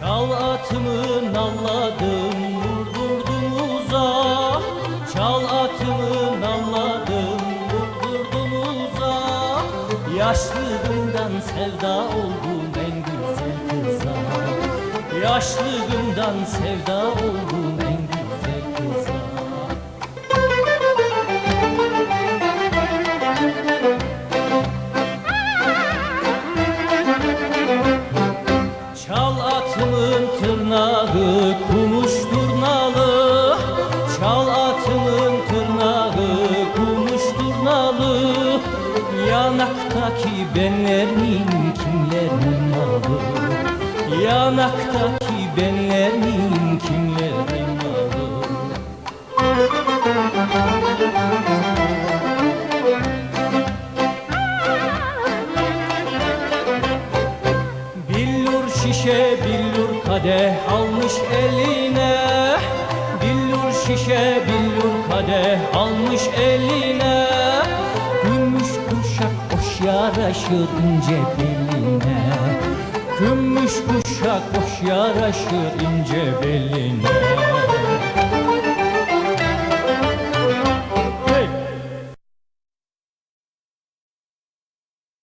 Çal atımı nalladım vurdurdum uzağa. Çal atımı nalladım vurdurdum uzağa. Yaşlılığımdan sevda oldum en güzel kıza. Yaşlılığımdan sevda oldum Çal atımın tırnağı kumuş turnalı. Çal atımın tırnağı kumuş turnalı. Yanaktaki benlerin kimlerin malı? Yanaktaki benlerin kimlerin malı şişe billur kadeh almış eline. Billur şişe billur kadeh almış eline. Gümüş kuşak hoş yaraşır ince beline. Gümüş kuşak hoş yaraşır ince beline